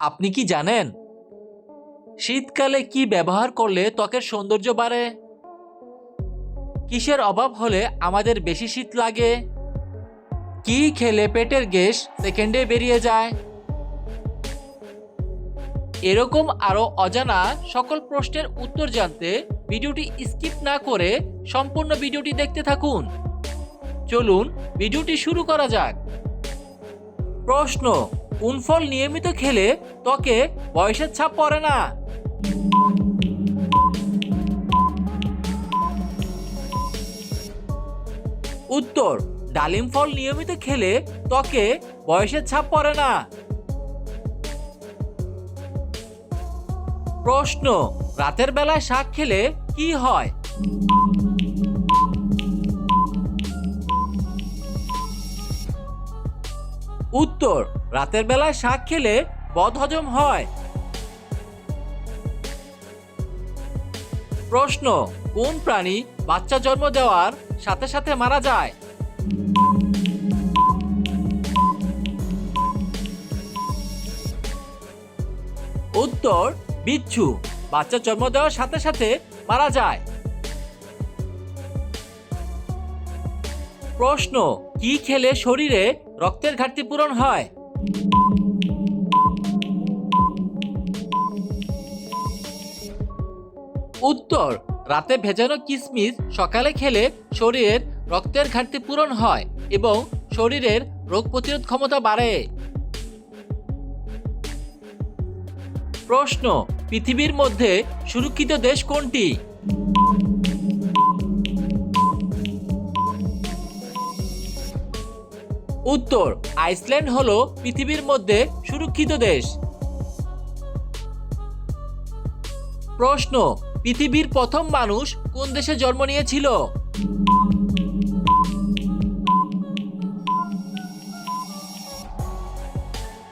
আপনি কি জানেন? শীতকালে কি ব্যবহার করলে ত্বকের সৌন্দর্য বাড়ে? কিসের অভাব হলে আমাদের বেশি শীত লাগে? কি খেলে পেটের গ্যাস সেকেন্ডে বেরিয়ে যায়? এরকম আরও অজানা সকল প্রশ্নের উত্তর জানতে ভিডিওটি স্কিপ না করে সম্পূর্ণ ভিডিওটি দেখতে থাকুন। চলুন, ভিডিওটি শুরু করা যাক। প্রশ্ন কোন ফল নিয়মিত খেলে ত্বকে বয়সের ছাপ পড়ে না। উত্তর, ডালিম ফল নিয়মিত খেলে ত্বকে বয়সের ছাপ পড়ে না। প্রশ্ন, রাতের বেলায় শাক খেলে কি হয়? উত্তর রাতের বেলায় শাক খেলে বদহজম হয়। প্রশ্ন, কোন প্রাণী বাচ্চা জন্ম দেওয়ার সাথে সাথে মারা যায়? উত্তর, বিচ্ছু, বাচ্চা জন্ম দেওয়ার সাথে সাথে মারা যায়। প্রশ্ন, কি খেলে শরীরে রক্তের ঘাটতি পূরণ হয়? উত্তর। রাতে ভেজানো কিশমিশ সকালে খেলে শরীরের রক্তের ঘাটতি পূরণ হয় এবং শরীরের রোগ প্রতিরোধ ক্ষমতা বাড়ে। প্রশ্ন, পৃথিবীর মধ্যে সুরক্ষিত দেশ কোনটি? উত্তর, আইসল্যান্ড হল পৃথিবীর মধ্যে সুরক্ষিত দেশ। প্রশ্ন পৃথিবীর প্রথম মানুষ কোন দেশে জন্ম নিয়েছিল?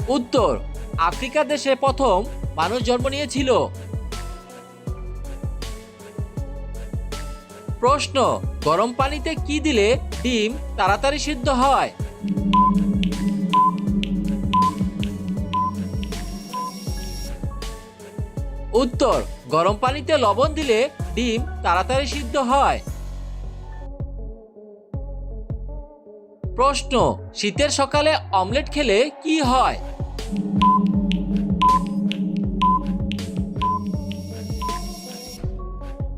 উত্তর, আফ্রিকা দেশে প্রথম মানুষ জন্ম নিয়েছিল। প্রশ্ন, গরম পানিতে কি দিলে ডিম তাড়াতাড়ি সিদ্ধ হয়? উত্তর গরম পানিতে লবণ দিলে ডিম তাড়াতাড়ি সিদ্ধ হয়। প্রশ্ন, শীতের সকালে অমলেট খেলে কি হয়?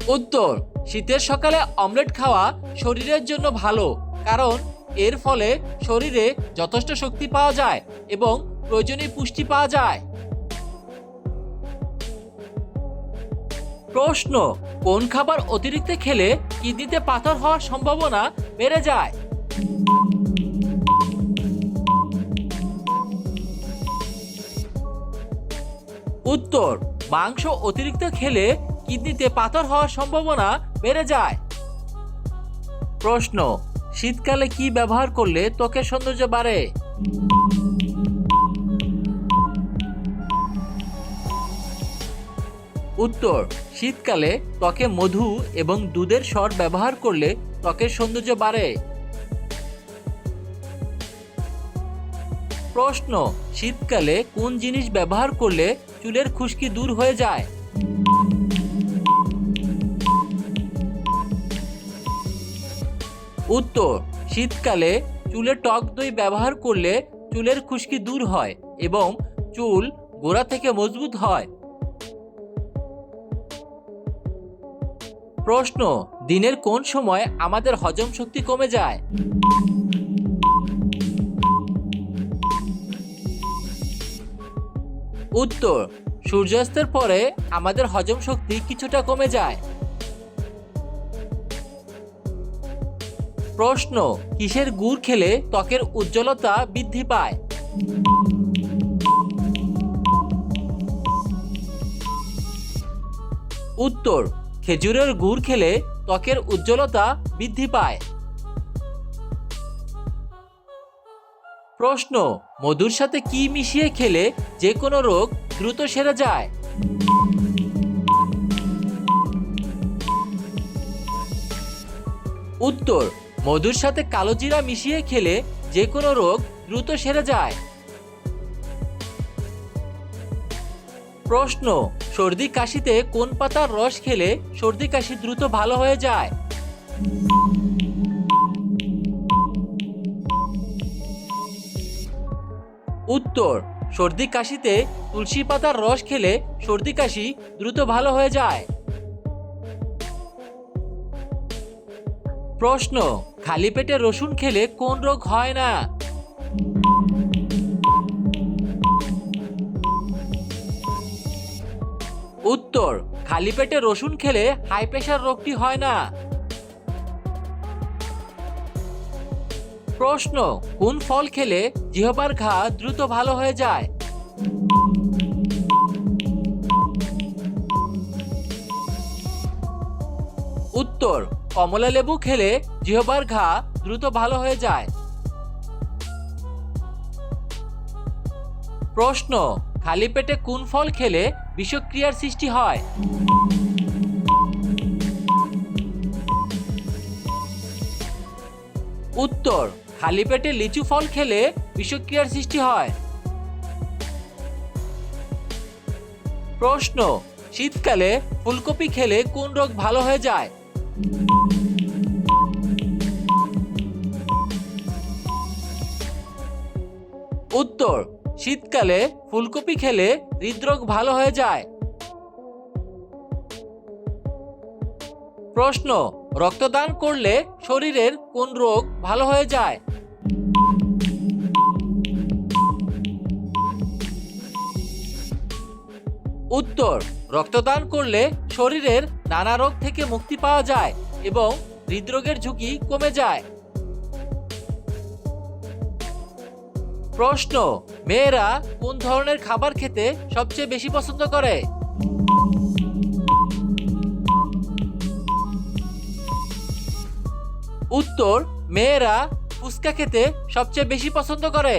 উত্তর, শীতের সকালে অমলেট খাওয়া শরীরের জন্য ভালো, কারণ এর ফলে শরীরে যথেষ্ট শক্তি পাওয়া যায় এবং প্রয়োজনীয় পুষ্টি পাওয়া যায়। প্রশ্ন, কোন খাবার অতিরিক্ত খেলে কিডনিতে পাথর হওয়ার সম্ভাবনা বেড়ে যায়? উত্তর, মাংস অতিরিক্ত খেলে কিডনিতে পাথর হওয়ার সম্ভাবনা বেড়ে যায়। প্রশ্ন, শীতকালে কি ব্যবহার করলে ত্বকের সৌন্দর্য বাড়ে? উত্তর, শীতকালে ত্বকে মধু এবং দুধের স্বর ব্যবহার করলে ত্বকের সৌন্দর্য বাড়ে। প্রশ্ন, শীতকালে কোন জিনিস ব্যবহার করলে চুলের খুশকি দূর হয়ে যায়? উত্তর, শীতকালে চুলে টক দই ব্যবহার করলে চুলের খুশকি দূর হয় এবং চুল গোড়া থেকে মজবুত হয়। প্রশ্ন, দিনের কোন সময় আমাদের হজম শক্তি কমে যায়? উত্তর, সূর্যাস্তের পরে আমাদের হজম শক্তি কিছুটা কমে যায়। প্রশ্ন, কিসের গুড় খেলে ত্বকের উজ্জ্বলতা বৃদ্ধি পায়? উত্তর খেজুরের গুড় খেলে ত্বকের উজ্জ্বলতা বৃদ্ধি পায়। প্রশ্ন, মধুর সাথে কি মিশিয়ে খেলে যে কোনো রোগ দ্রুত সেরে যায়? উত্তর, মধুর সাথে কালো জিরা মিশিয়ে খেলে যে কোনো রোগ দ্রুত সেরে যায়। প্রশ্ন সর্দি কাশিতে কোন পাতার রস খেলে সর্দি কাশি দ্রুত ভালো হয়ে যায়? উত্তর, সর্দি কাশিতে তুলসী পাতার রস খেলে সর্দি কাশি দ্রুত ভালো হয়ে যায়। প্রশ্ন, খালি পেটে রসুন খেলে কোন রোগ হয় না? উত্তর, খালি পেটে রসুন খেলে হাই প্রেশার রোগটি হয় না। প্রশ্ন, কোন ফল খেলে জিহবার ঘা দ্রুত ভালো হয়ে যায়? উত্তর, কমলা লেবু খেলে জিহবার ঘা দ্রুত ভালো হয়ে যায়। প্রশ্ন, খালি পেটে কোন ফল খেলে বিষক্রিয়ার সৃষ্টি হয়। উত্তর, খালি পেটে লিচু ফল খেলে বিষক্রিয়ার সৃষ্টি হয়। প্রশ্ন, শীতকালে ফুলকপি খেলে কোন রোগ ভালো হয়ে যায়? উত্তর শীতকালে ফুলকপি খেলে হৃদরোগ ভালো হয়ে যায়। প্রশ্ন, রক্তদান করলে শরীরের কোন রোগ ভালো হয়ে যায়? উত্তর, রক্তদান করলে শরীরের নানা রোগ থেকে মুক্তি পাওয়া যায় এবং হৃদরোগের ঝুঁকি কমে যায়। প্রশ্ন, মেয়েরা কোন ধরনের খাবার খেতে সবচেয়ে বেশি পছন্দ করে? উত্তর, মেয়েরা ফুচকা খেতে সবচেয়ে বেশি পছন্দ করে।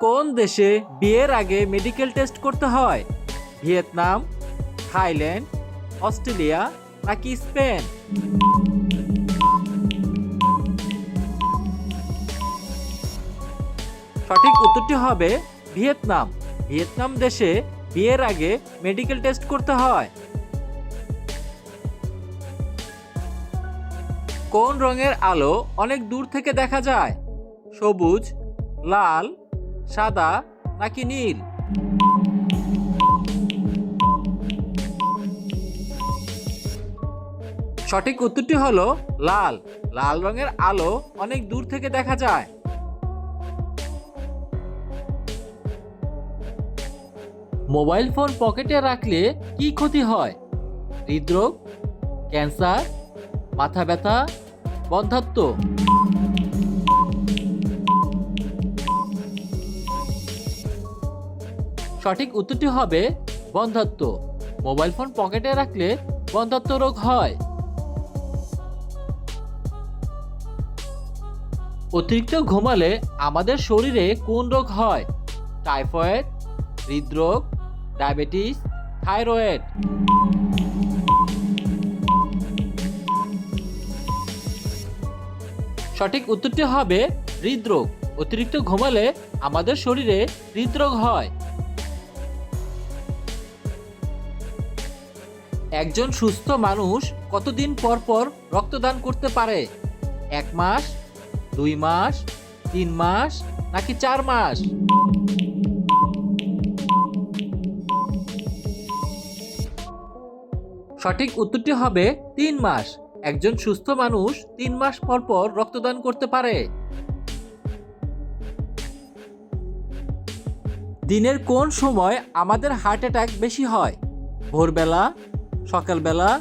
কোন দেশে বিয়ের আগে মেডিকেল টেস্ট করতে হয়? ভিয়েতনাম, থাইল্যান্ড, অস্ট্রেলিয়া নাকি স্পেন? সঠিক উত্তরটি হবে ভিয়েতনাম। ভিয়েতনাম দেশে বিয়ের আগে মেডিকেল টেস্ট করতে হয়। কোন রঙের আলো অনেক দূর থেকে দেখা যায়? সবুজ, লাল, সাদা নাকি নীল? সঠিক উত্তরটি হলো লাল। লাল রঙের আলো অনেক দূর থেকে দেখা যায়। মোবাইল ফোন পকেটে রাখলে কি ক্ষতি হয়? হৃদরোগ, ক্যান্সার, মাথা ব্যথা, বন্ধাত্ম। সঠিক উত্তরটি হবে বন্ধাত্ম। মোবাইল ফোন পকেটে রাখলে বন্ধাত্ম রোগ হয়। অতিরিক্ত ঘুমালে আমাদের শরীরে কোন রোগ হয়? টাইফয়েড, হৃদরোগ ডায়াবেটিস, থাইরয়েড। সঠিক উত্তরটি হবে হৃদরোগ। অতিরিক্ত ঘুমালে আমাদের শরীরে হৃদরোগ হয়। একজন সুস্থ মানুষ কতদিন পর পর রক্তদান করতে পারে? এক মাস, দুই মাস, তিন মাস, নাকি চার মাস? সঠিক উত্তরটি হবে তিন মাস। একজন সুস্থ মানুষ তিন মাস পর পর রক্তদান করতে পারে। দিনের কোন সময় আমাদের হার্ট অ্যাটাক বেশি হয়? ভোরবেলা, সকালবেলা,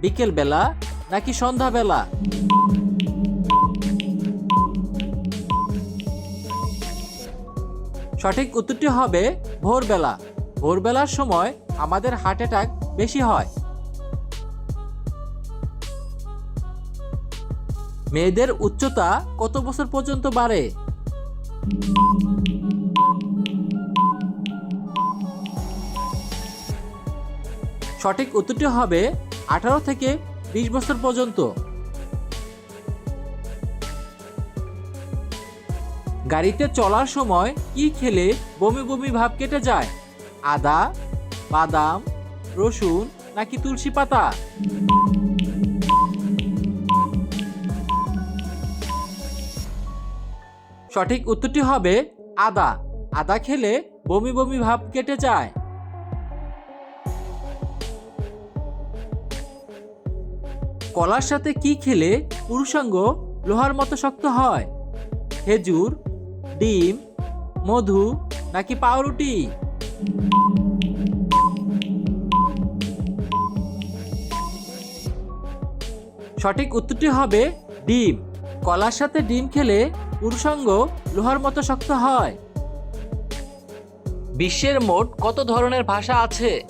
বিকেলবেলা নাকি সন্ধ্যাবেলা? সঠিক উত্তরটি হবে ভোরবেলা। ভোরবেলার সময় আমাদের হার্ট অ্যাটাক বেশি হয়। মেয়েদের উচ্চতা কত বছর পর্যন্ত বাড়ে? সঠিক উত্তরটি হবে আঠারো থেকে বিশ বছর পর্যন্ত। গাড়িতে চলার সময় কি খেলে বমি বমি ভাব কেটে যায়? আদা, বাদাম, রসুন নাকি তুলসী পাতা? সঠিক উত্তরটি হবে আদা। আদা খেলে বমি বমি ভাব কেটে যায়। কলার সাথে কি খেলে পুরুষাঙ্গ লোহার মতো শক্ত হয়? খেজুর, ডিম, মধু নাকি পাউরুটি? সঠিক উত্তরটি হবে ডিম। কলার সাথে ডিম খেলে পুরুষাঙ্গ লোহার মতো শক্ত হয়। বিশ্বের মোট কত ধরনের ভাষা আছে?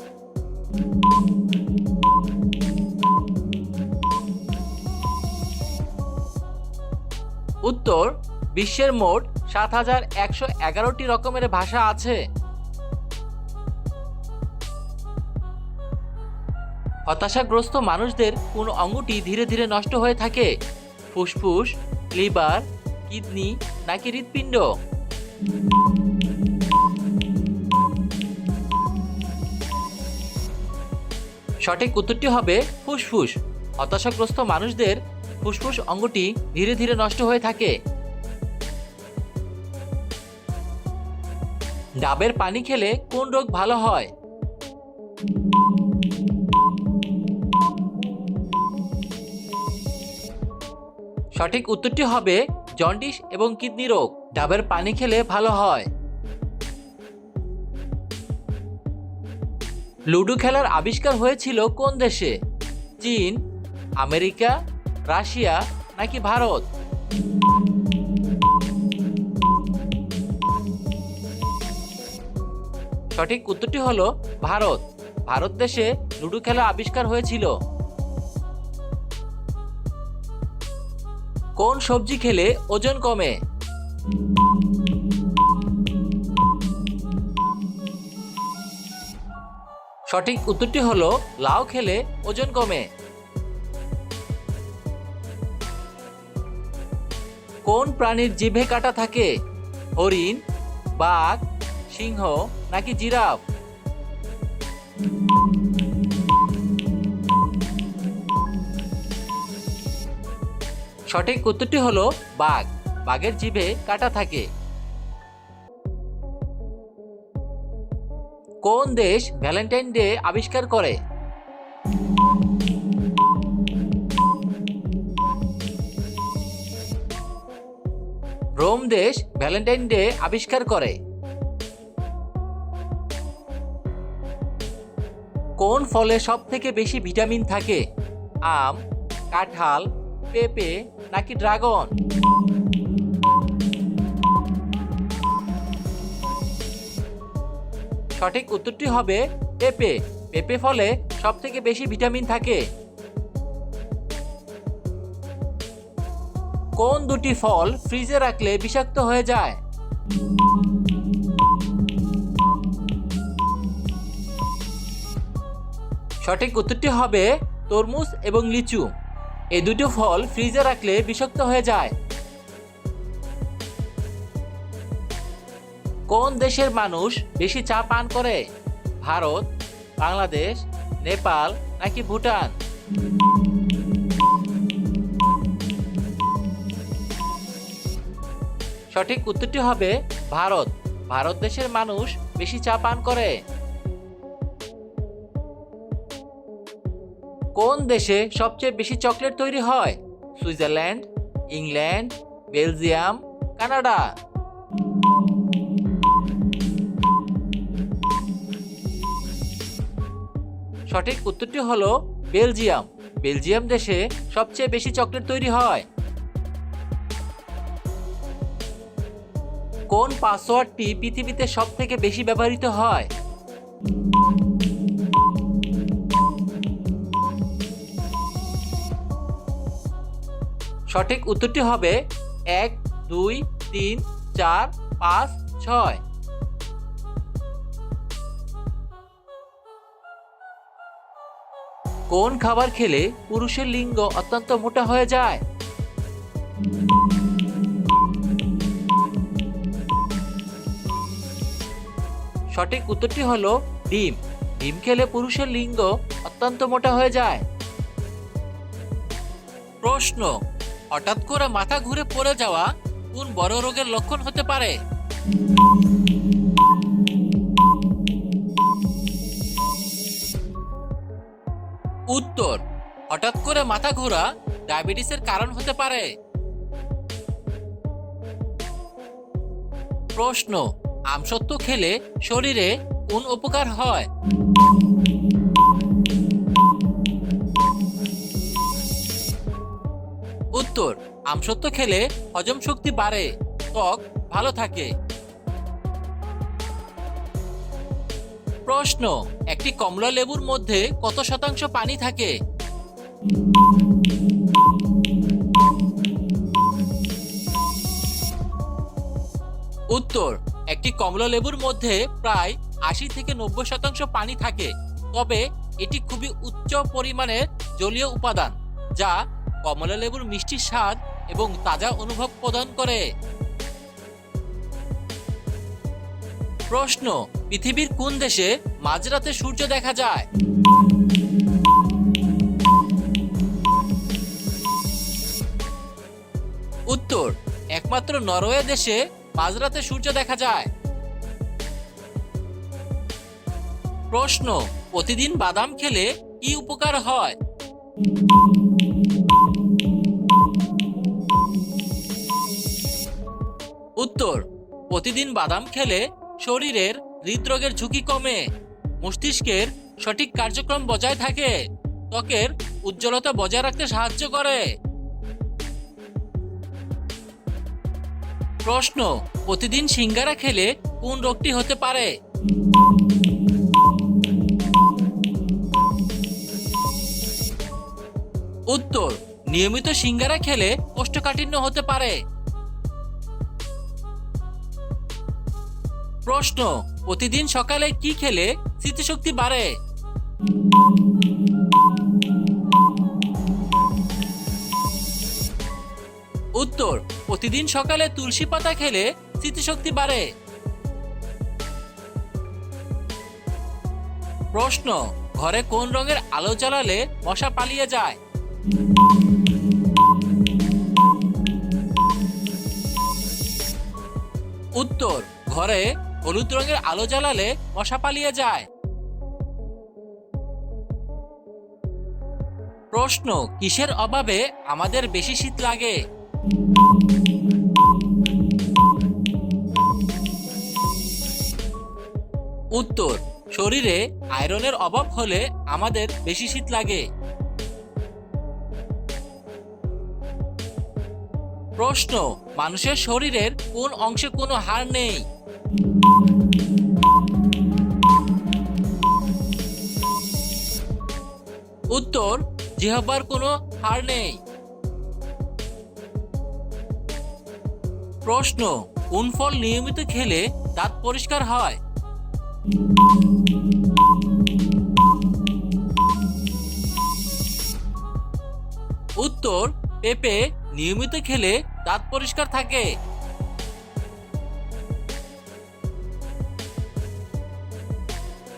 উত্তর, বিশ্বের মোট সাত হাজার একশো এগারোটি রকমের ভাষা আছে। হতাশাগ্রস্ত মানুষদের কোন অঙ্গটি ধীরে ধীরে নষ্ট হয়ে থাকে? ফুসফুস, লিভার কিডনি নাকি হৃৎপিণ্ড? সঠিক উত্তরটি হবে ফুসফুস। হতাশাগ্রস্ত মানুষদের ফুসফুস অঙ্গটি ধীরে ধীরে নষ্ট হয়ে থাকে। ডাবের পানি খেলে কোন রোগ ভালো হয়? সঠিক উত্তরটি হবে জন্ডিস এবং কিডনি রোগ। ডাবের পানি খেলে ভালো হয়। লুডো খেলার আবিষ্কার হয়েছিল কোন দেশে? চীন, আমেরিকা, রাশিয়া নাকি ভারত? সঠিক উত্তরটি হলো ভারত। ভারত দেশে লুডো খেলা আবিষ্কার হয়েছিল। কোন সবজি খেলে ওজন কমে? সঠিক উত্তরটি হলো, লাউ খেলে ওজন কমে। কোন প্রাণীর জিভে কাটা থাকে? হরিণ, বাঘ, সিংহ নাকি জিরাফ? সঠিক উত্তরটি হলো বাঘ। বাঘের জিভে কাটা থাকে। কোন দেশ ভ্যালেন্টাইন ডে আবিষ্কার করে? রোম দেশ ভ্যালেন্টাইন ডে আবিষ্কার করে। কোন ফলে সব থেকে বেশি ভিটামিন থাকে? আম, কাঁঠাল পেঁপে নাকি ড্রাগন? সঠিক উত্তরটি হবে পেঁপে। পেঁপে ফলে সব থেকে বেশি ভিটামিন থাকে। কোন দুটি ফল ফ্রিজে রাখলে বিষাক্ত হয়ে যায়? সঠিক উত্তরটি হবে তরমুজ এবং লিচু। এই দুটো ফল ফ্রিজে রাখলে বিষাক্ত হয়ে যায়। কোন দেশের মানুষ বেশি চা পান করে? ভারত, বাংলাদেশ, নেপাল নাকি ভুটান? সঠিক উত্তরটি হবে ভারত। ভারত দেশের মানুষ বেশি চা পান করে। কোন দেশে সবচেয়ে বেশি চকলেট তৈরি হয়? Switzerland, England, Belgium, Canada. সঠিক উত্তরটি হলো বেলজিয়াম। বেলজিয়াম দেশে সবচেয়ে বেশি চকলেট তৈরি হয়। কোন পাসওয়ার্ডটি পৃথিবীতে সব থেকে বেশি ব্যবহৃত হয়? সঠিক উত্তরটি হবে এক, দুই, তিন, চার, পাঁচ, ছয়। কোন খাবার খেলে পুরুষের লিঙ্গ অত্যন্ত মোটা হয়ে যায়? সঠিক উত্তরটি হলো ডিম। ডিম খেলে পুরুষের লিঙ্গ অত্যন্ত মোটা হয়ে যায়। প্রশ্ন হঠাৎ করে মাথা ঘুরে পড়ে যাওয়া কোন বড় রোগের লক্ষণ হতে পারে? উত্তর, হঠাৎ করে মাথা ঘোরা ডায়াবেটিসের কারণ হতে পারে। প্রশ্ন আমসত্ব খেলে শরীরে কোন উপকার হয়? উত্তর আমসত্ব খেলে হজম শক্তি বাড়ে, ত্বক ভালো থাকে। প্রশ্ন, একটি কমলা লেবুর মধ্যে কত শতাংশ পানি থাকে? উত্তর, একটি কমলা লেবুর মধ্যে প্রায় আশি থেকে নব্বই শতাংশ পানি থাকে, তবে এটি খুবই উচ্চ পরিমাণের জলীয় উপাদান, যা কমলা লেবুর মিষ্টি স্বাদ এবং তাজা অনুভব প্রদান করে। প্রশ্ন, পৃথিবীর কোন দেশে মাঝরাতে সূর্য দেখা যায়? উত্তর, একমাত্র নরওয়ে দেশে মাঝরাতে সূর্য দেখা যায়। প্রশ্ন, প্রতিদিন বাদাম খেলে কি উপকার হয়? উত্তর। প্রতিদিন বাদাম খেলে শরীরের হৃদরোগের ঝুঁকি কমে, মস্তিষ্কের সঠিক কার্যক্রম বজায় থাকে, ত্বকের উজ্জ্বলতা বজায় রাখতে সাহায্য করে। প্রশ্ন, প্রতিদিন সিঙ্গারা খেলে কোন রোগটি হতে পারে? উত্তর, নিয়মিত সিঙ্গারা খেলে কোষ্ঠকাঠিন্য হতে পারে। প্রশ্ন, প্রতিদিন সকালে কি খেলে স্মৃতিশক্তি বাড়ে? উত্তর, প্রতিদিন সকালে তুলসী পাতা খেলে স্মৃতিশক্তি বাড়ে। প্রশ্ন, ঘরে কোন রঙের আলো জ্বালালে মশা পালিয়ে যায়? উত্তর, ঘরে হলুদ রঙের আলো জ্বালালে মশা পালিয়ে যায়। প্রশ্ন, কিসের অভাবে আমাদের বেশি শীত লাগে? উত্তর, শরীরে আয়রনের অভাব হলে আমাদের বেশি শীত লাগে। প্রশ্ন, মানুষের শরীরের কোন অংশে কোনো হাড় নেই? উত্তর, জিহ্বার কোনো হার নেই। প্রশ্ন, কোন ফল নিয়মিত খেলে দাঁত পরিষ্কার হয়? উত্তর, পেঁপে নিয়মিত খেলে দাঁত পরিষ্কার থাকে।